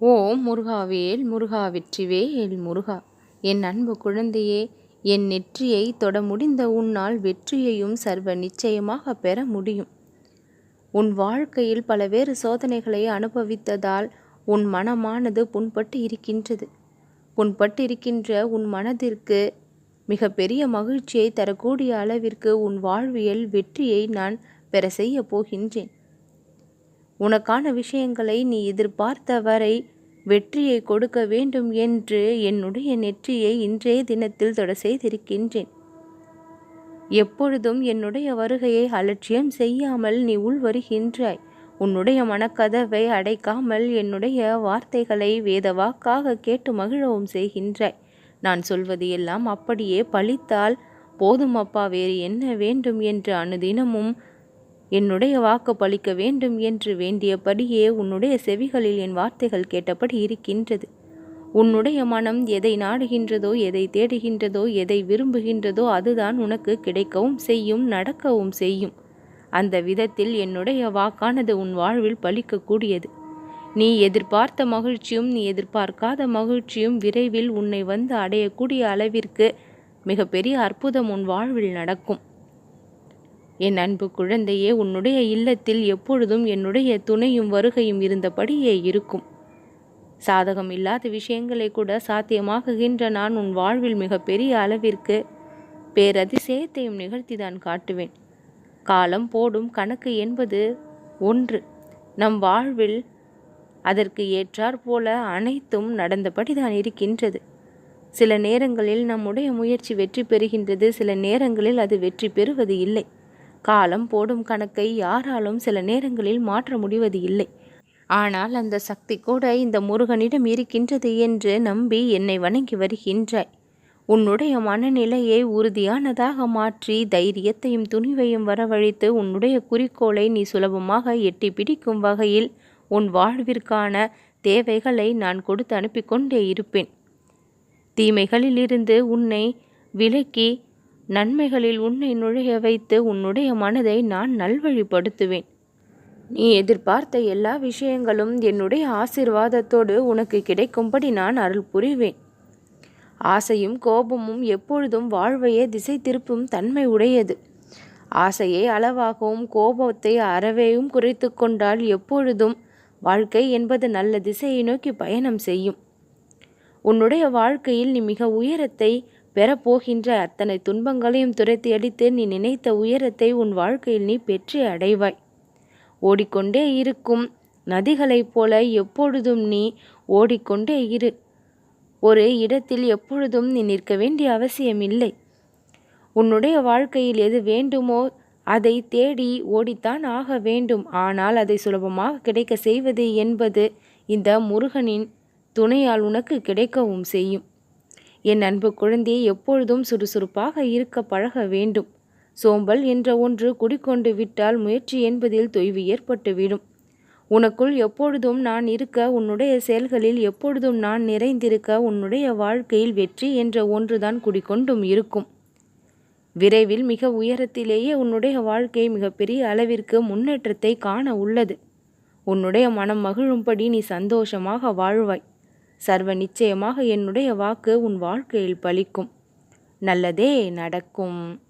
ஓம் முருகாவேல் முருகா வெற்றிவேல் முருகா. என் அன்பு குழந்தையே என் நெற்றியை தொட முடிந்த உன்னால் வெற்றியையும் சர்வ நிச்சயமாக பெற முடியும். உன் வாழ்க்கையில் பலவேறு சோதனைகளை அனுபவித்ததால் உன் மனமானது புண்பட்டு இருக்கின்றது. புண்பட்டு இருக்கின்ற உன் மனதிற்கு மிக பெரிய மகிழ்ச்சியை தரக்கூடிய அளவிற்கு உன் வாழ்வியல் வெற்றியை நான் பெற செய்ய போகின்றேன். உனக்கான விஷயங்களை நீ எதிர்பார்த்த வரை வெற்றியை கொடுக்க வேண்டும் என்று என்னுடைய நெற்றியை இன்றைய தினத்தில் தொட செய்திருக்கின்றேன். எப்பொழுதும் என்னுடைய வருகையை அலட்சியம் செய்யாமல் நீ உள் வருகின்றாய் உன்னுடைய மனக்கதவை அடைக்காமல் என்னுடைய வார்த்தைகளை வேதவாக்காக கேட்டு மகிழவும் செய்கின்றாய். நான் சொல்வது எல்லாம் அப்படியே பழித்தால் போதும் அப்பா வேறு என்ன வேண்டும் என்று அனுதினமும் என்னுடைய வாக்கு பலிக்க வேண்டும் என்று வேண்டியபடியே உன்னுடைய செவிகளில் என் வார்த்தைகள் கேட்டபடி இருக்கின்றது. உன்னுடைய மனம் எதை நாடுகின்றதோ எதை தேடுகின்றதோ எதை விரும்புகின்றதோ அதுதான் உனக்கு கிடைக்கவும் செய்யும் நடக்கவும் செய்யும். அந்த விதத்தில் என்னுடைய வாக்கானது உன் வாழ்வில் பலிக்கக்கூடியது நீ எதிர்பார்த்த மகிழ்ச்சியும் நீ எதிர்பார்க்காத மகிழ்ச்சியும் விரைவில் உன்னை வந்து அடையக்கூடிய அளவிற்கு மிகப்பெரிய அற்புதம் உன் வாழ்வில் நடக்கும். என் அன்பு குழந்தையே உன்னுடைய இல்லத்தில் எப்பொழுதும் என்னுடைய துணையும் வருகையும் இருந்தபடியே இருக்கும். சாதகம் இல்லாத விஷயங்களை கூட சாத்தியமாகுகின்ற நான் உன் வாழ்வில் மிகப்பெரிய அளவிற்கு பேரதிசயத்தையும் நிகழ்த்திதான் காட்டுவேன். காலம் போடும் கணக்கு என்பது ஒன்று. நம் வாழ்வில் அதற்கு ஏற்றாற் போல அனைத்தும் நடந்தபடிதான் இருக்கின்றது. சில நேரங்களில் நம்முடைய முயற்சி வெற்றி பெறுகின்றது சில நேரங்களில் அது வெற்றி பெறுவது இல்லை. காலம் போடும் கணக்கை யாராலும் சில நேரங்களில் மாற்ற முடிவது இல்லை. ஆனால் அந்த சக்தி கூட இந்த முருகனிடம் இருக்கின்றது என்று நம்பி என்னை வணங்கி வருகின்றாய். உன்னுடைய மனநிலையை உறுதியானதாக மாற்றி தைரியத்தையும் துணிவையும் வரவழைத்து உன்னுடைய குறிக்கோளை நீ சுலபமாக எட்டி பிடிக்கும் வகையில் உன் வாழ்விற்கான தேவைகளை நான் கொடுத்து அனுப்பி கொண்டே இருப்பேன். தீமைகளிலிருந்து உன்னை விலக்கி நன்மைகளில் உன்னை நுழைய வைத்து உன்னுடைய மனதை நான் நல்வழிப்படுத்துவேன். நீ எதிர்பார்த்த எல்லா விஷயங்களும் என்னுடைய ஆசிர்வாதத்தோடு உனக்கு கிடைக்கும்படி நான் அருள் புரிவேன். ஆசையும் கோபமும் எப்பொழுதும் வாழ்வையே திசை திருப்பும் தன்மை உடையது. ஆசையை அளவாகவும் கோபத்தை அறவையும் குறைத்து கொண்டால் எப்பொழுதும் வாழ்க்கை என்பது நல்ல திசையை நோக்கி பயணம் செய்யும். உன்னுடைய வாழ்க்கையில் நீ மிக உயரத்தை பெறப்போகின்ற அத்தனை துன்பங்களையும் துரைத்து அடித்து நீ நினைத்த உயரத்தை உன் வாழ்க்கையில் நீ பெற்று அடைவாய். ஓடிக்கொண்டே இருக்கும் நதிகளைப் போல எப்பொழுதும் நீ ஓடிக்கொண்டே இரு. ஒரு இடத்தில் எப்பொழுதும் நீ நிற்க வேண்டிய அவசியமில்லை. உன்னுடைய வாழ்க்கையில் எது வேண்டுமோ அதை தேடி ஓடித்தான் ஆக வேண்டும். ஆனால் அதை சுலபமாக கிடைக்க செய்வது என்பது இந்த முருகனின் துணையால் உனக்கு கிடைக்கவும் செய்யும். என் அன்பு குழந்தையை எப்பொழுதும் சுறுசுறுப்பாக இருக்க பழக வேண்டும். சோம்பல் என்ற ஒன்று குடிக்கொண்டு விட்டால் முயற்சி என்பதில் தொய்வு ஏற்பட்டுவிடும் உனக்குள் எப்பொழுதும் நான் இருக்க உன்னுடைய செயல்களில் எப்பொழுதும் நான் நிறைந்திருக்க உன்னுடைய வாழ்க்கையில் வெற்றி என்ற ஒன்றுதான் குடிக்கொண்டும் இருக்கும். விரைவில் மிக உயரத்திலேயே உன்னுடைய வாழ்க்கை மிகப்பெரிய அளவிற்கு முன்னேற்றத்தை காண உள்ளது. உன்னுடைய மனம் மகிழும்படி நீ சந்தோஷமாக வாழ்வாய். சர்வ நிச்சயமாக என்னுடைய வாக்கு உன் வாழ்க்கையில் பலிக்கும். நல்லதே நடக்கும்.